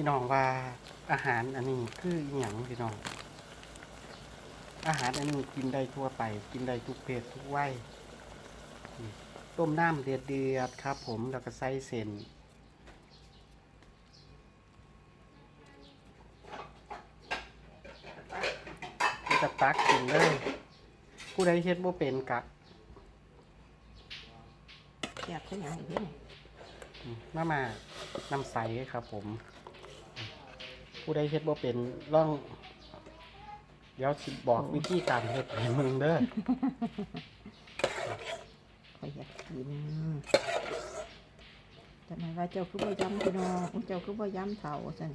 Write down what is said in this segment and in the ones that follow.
พี่น้องว่าอาหารอันนี้คืออหย่างพี่น้อง อาหารอันนี้กินได้ทั่วไป กินได้ทุกเพศทุกวัยนี่ต้มน้ำเดือดเดือดๆครับ ผมแล้วก็ใส่เส้นนี่จะตักกินเลยผู้ใดเฮ็ดบ่เป็นกะอยากเป็นอย่างนี้อืมมามาน้ำใสครับผม ผู้ใดเฮ็ดบ่เป็นล่อง เดี๋ยวสิบอกวิธีการเฮ็ดให้มึงเด้อขอยอยากกินจะหมายว่าเจ้าคือบ่ย้ำพี่น้องเจ้าคือบ่ย้ำเท่าสัน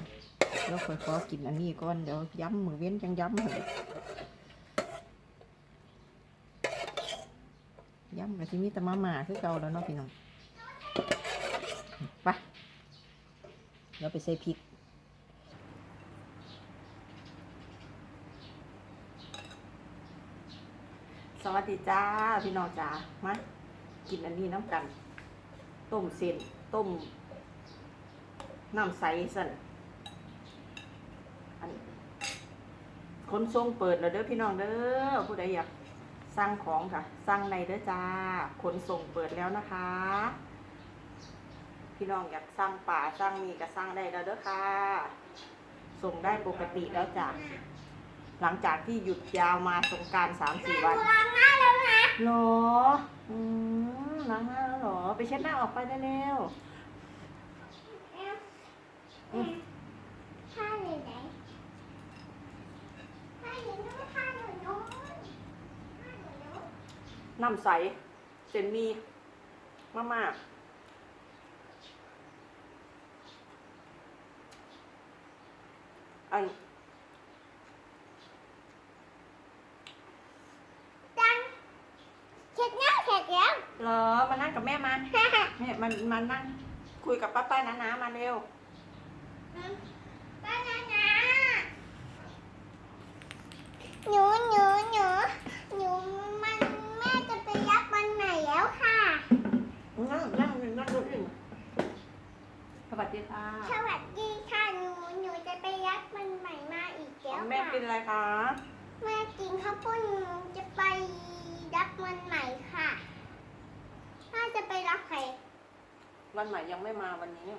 เดี๋ยวค่อยขอกินอันนี้ก่อนเดี๋ยวย้ำมือเว้นจังย้ำเหรย้ำก็สิมีแต่มาม่าคือเก่าแล้วเนาะพี่น้องไปเราไปใส่พริก สดีจ้าพี่น้องจ้ามากินอันนี้น้ำกัน ต้มเส้นต้มน้ำใสสั่นอันขนส่งเปิดแล้วเด้อพี่น้องเด้อผู้ใดอยากสั่งของค่ะสั่งในเด้อจ้าขนส่งเปิดแล้วนะคะ พี่น้องอยากสั่งป่าสั่งมีก็สั่งได้แล้วเด้อค่ะ ส่งได้ปกติแล้วจ้ะ หลังจากที่หยุดยาวมาสงกรารสามสี่วันล้างหน้าแล้วนะหรออืมล้างหน้าแล้วเหรอ ไปเช็ดหน้าออกไปได้แล้วอืมผ้าอยู่ไหนผ้าอยู่นู้นผ้าอยู่นู้นผ้าอยู่นู้นน้ำใส เจนมีมากมากอัน จังเช็ดหน้าเสร็จแล้ว เหรอ มานั่งกับแม่มาเนี่ยมันมานั่งคุยกับป้าป้านานามาเร็ว ป้านานาหนูหนูหนูหนูมันแม่จะไปรับวันไหนแล้วค่ะ นั่งนั่งนั่งรถอื่นสวัสดีค่ะ สวัสดีค่ะหนูหนูจะไปรับวันใหม่มาอีกแล้วแม่ค่ะกินอะไรคะ แม่กินข้าวปุ้นหนูจะไปรับวันใหม่ค่ะน่าจะไปรับใคร วันใหม่ยังไม่มาวันนี้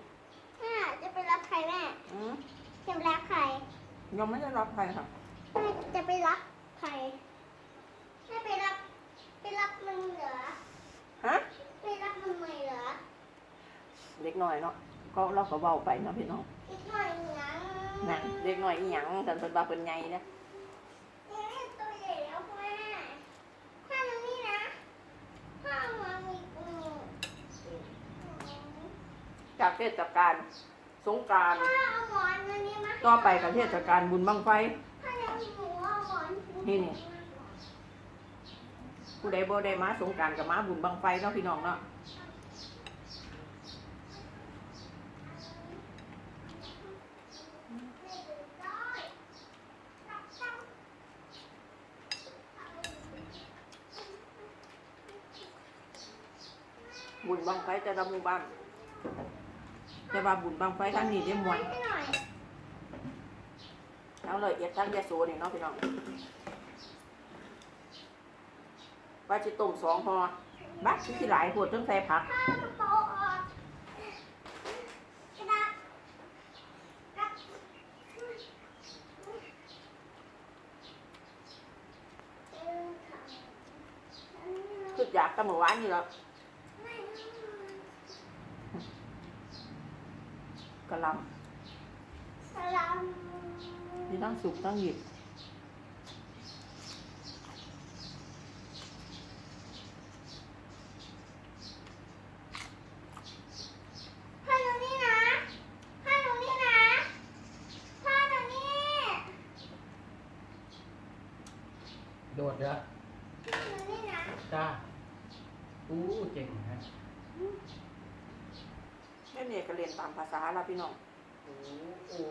น่าจะไปรับใครแม่อืมจะไปรับใครยังไม่ได้รับใครค่ะแม่จะไปรับใครแม่ไปรับไปรับมันเหรอฮะไปรับมันใหม่เหรอเด็กหน่อยเนาะก็เราก็เบาไปเนาะพี่น้องอีกหน่อยหนังนั่นเด็กหน่อยอีหยังสันเพิ่นว่าเป็นไงเนี่ยเอ๊ะตัวใหญ่แล้วแม่ถ้าตรงนี้นะถ้ามาอีกหนึ่ง จากเทศกาลสงกรารถ้าเอาหมอนอันนี้มาให้ต่อไปกับเทศกาลบุญบังไฟถ้ายังมีหมูเอาหมอนนี่นี่ผู้ใดบ่ได้มาสงกรารกับมาบุญบังไฟเนาะพี่น้องเนาะบุญบังไฟแต่ละหมู่บ้าน แต่ว่าบุญบังไฟทางนี้ได้มวนให้หน่อยเอาเลยเอียดทางยาโสนี่เนาะพี่น้องว่าจะต้มสองห่อบักที่หลายขวดต้องใส่ผักคืออยากกันเมื่อวานนี่แล้ว กะหลสลัมำมีทั้งสุกทั้งหยิบพ่อหนูนี่นะพ่อหนูนี่นะพ่อหนูนี่โดดเด้อพ่อหนูนี่นะ จ้าอู้เก่งฮะ แม่เนี่ยก็เรียนตามภาษาละพี่น้องโอ้โอ้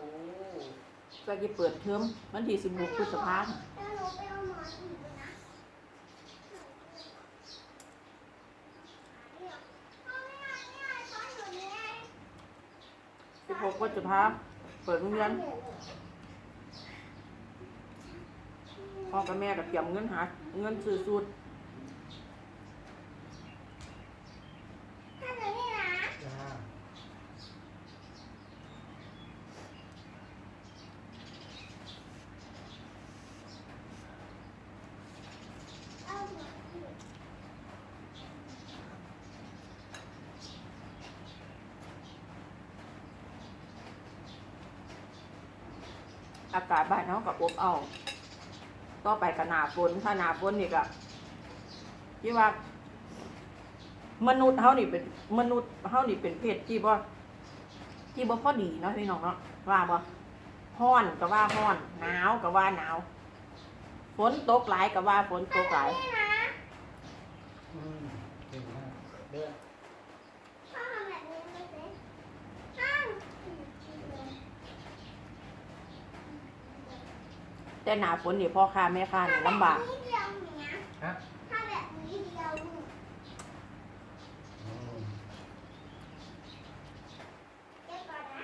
ก็จะเปิดเทอมวันที่สิบหกพฤษภาคมแล้วหนูไปเอาหมอนอีกนะพ่อไม่เอาเนี่ยพ่อหนูนี่สิบหกพฤษภาคมเปิดโรงเรียนพ่อกับแม่กับเตรียมเงินหาเงินซื้อสูตร ถ้าหนูนี่นะ จ้า เอาหนู อากาศบ้านเขากับอบเอาต่อไปกับหนาฝนถ้าหนาฝนนี่ก็ที่ว่ามนุษย์เขานี่เป็นมนุษย์เขานี่เป็นเพศที่บ่ที่บ่พอดีเนาะพี่น้องเนาะว่าบ่ฮ้อนก็ว่าฮ้อน หนาวก็ว่าหนาว ฝนตกหลายก็ว่าฝนตกหลาย นี่นะ อืมเก่งมากเด้อ พ่อทำแบบนี้ไม่เป็นห้าม แต่หนาฝนนี่พ่อค้าแม่ค้านี่ลำบากนี่เดียวเนี้ยฮะถ้าแบบนี้เดียวหนูอืมเดี๋ยวก่อนนะ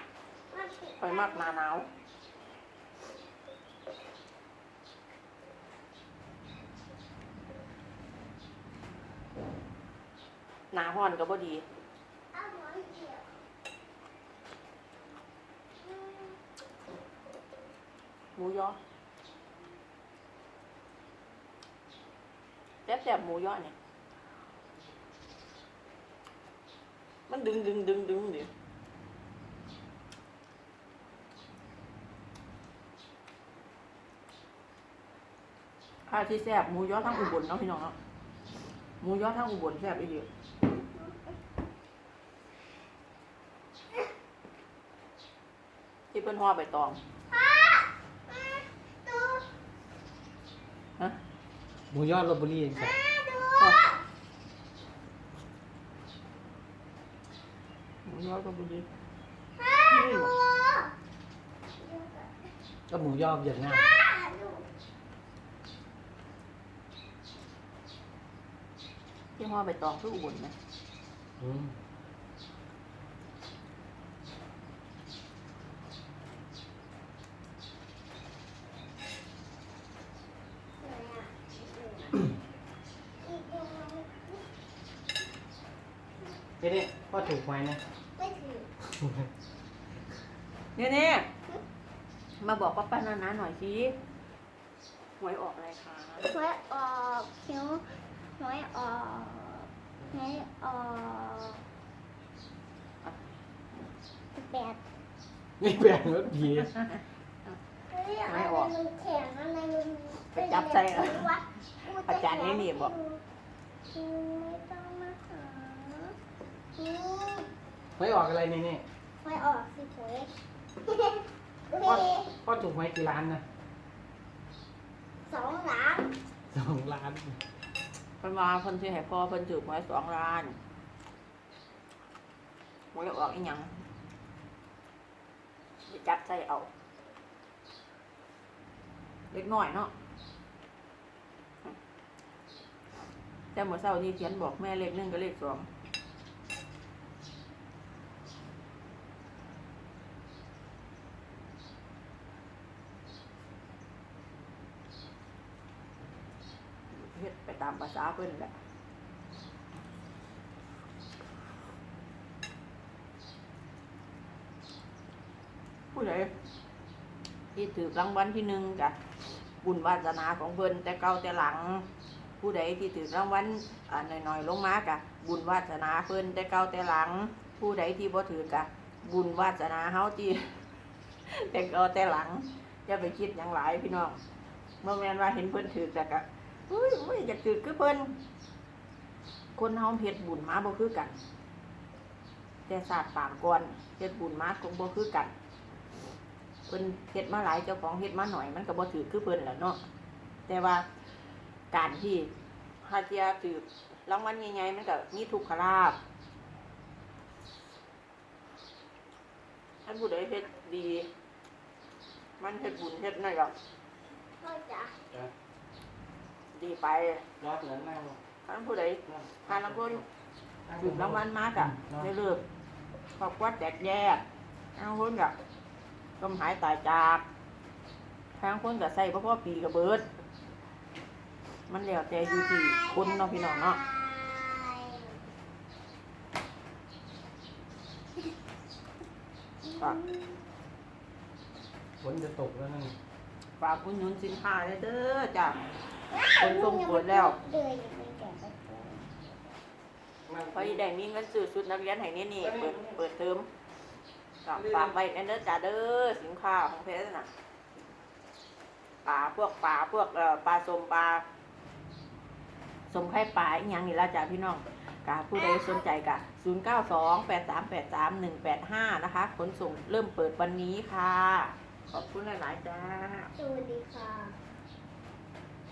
มันปิดไปมากหนาหนาวหนาฮ้อนก็บ่ดี เอาหัวเดียวอืมหมูยอ แซ่บแซ่บๆหมูยอเนี่ย มันดึงดึงดึงดึงดิข้าวที่แซ่บหมูยอทั้งอุบลเนาะพี่น้องเนาะหมูยอทั้งอุบลแซ่บอีกเยอะที่เพิ่นห่อใบตองพ่ออืมดูฮะ หมูยอดลบบุรีเองจ้ะอ่าดูหมูยอก็บุรีพ่อดูก็หมูยอเวียดนามพ่อดูที่ห่อใบตองคืออุบลไหมอืม อีกหนึ่ง เดี๋ยวนี้พ่อถูกไว้นะ ไม่ถือเนี่ยเนี่ยมาบอกป้าป้านานาหน่อยสิหวยออกอะไรคะหวยออกคิ้วหวยออกหวยออกแปดนี่แบ่งรถผีเฮ้ยอะไรมันแข็งอะไรมันไปจับใส่วะอาจารย์นี่นี่บอกอืมไม่ต้องมาหา อืมไม่ออกอะไรนี่นี่หวยออกสิหวยพ่อพ่อถูกไว้กี่ล้านนะสองหลังสองล้านเพิ่นมาเพิ่นสิให้พ่อเพิ่นถือหวยสองล้านหวยออกอีหยังไปจับใส่เอา เล็กน้อยเนาะแต่เมื่อเช้านี้เขียนบอกแม่เลขหนึ่งกับเลขสอง เฮ็ดไปตามภาษาเพิ่นแหละผู้ใดที่ถือรางวัลที่หนึ่งกะบุญวาสนาของเพิ่นแต่เก่าแต่หลัง ผู้ใดที่ถือรางวัลอ่าน้อยๆลงมากะบุญวาสนาเพิ่นแต่เก่าแต่หลัง ผู้ใดที่บ่ถือกะบุญวาสนาเฮาที่แต่เก่าแต่หลังอย่าไปคิดอย่างหลายพี่น้องเมื่อแม่นว่าเห็นเพิ่นถือแต่กะ เฮ้ยไม่อยากถือคือเพิ่นคนเฮาเฮ็ดบุญมาบ่คือกัน แต่ศาสตร์ปางก่อนเฮ็ดบุญมาคงบ่คือกันเพิ่นเฮ็ดมาหลายเจ้าของเฮ็ดมาหน่อย มันก็บ่ถือคือเพิ่นแหละเนาะแต่ว่าการที่ฮาเจียถือรางวัลใหญ่ๆมันก็มีทุกขลาภท่านผู้ใดเฮ็ดดี มันเฮ็ดบุญเฮ็ดนั่นก็ ดีไปรอดเหลือนั่งท่านผู้ใดทานรางวัลถูกรางวัลมากอะได้เลิกครอบครัวแตกแยกเอาคนก็ก็หายตายจากทางคนกับใส่เพราะว่าปีกับเบิด มันแล้วแต่อยู่ที่คนเนาะพี่น้องเนาะฝากฝนจะตกแล้วนั่นฝากคุณนุนสินค้าเลยเด้อจ้ะ คนส่งเปิดแล้วเดือยยังไม่แก่ไปเกินพอดีแดงมีเงินซื้อชุดนักเรียนให้นี่นี่เปิดเปิดเทอมก็ฝากไว้แน่เด้อจ้าเด้อสินค้าของเพชรน่ะปลาพวกปลาพวกเอ่อปลาสมปลาสมไข่ปลาอีกอย่างนี่ละจ้าพี่น้องกาผู้ใดสนใจกะ0 9 2 8 3 8 3 1 8 5 นะคะ ขนส่งเริ่มเปิดวันนี้ค่ะ ขอบคุณหลาย ๆ จ้า สวัสดีค่ะ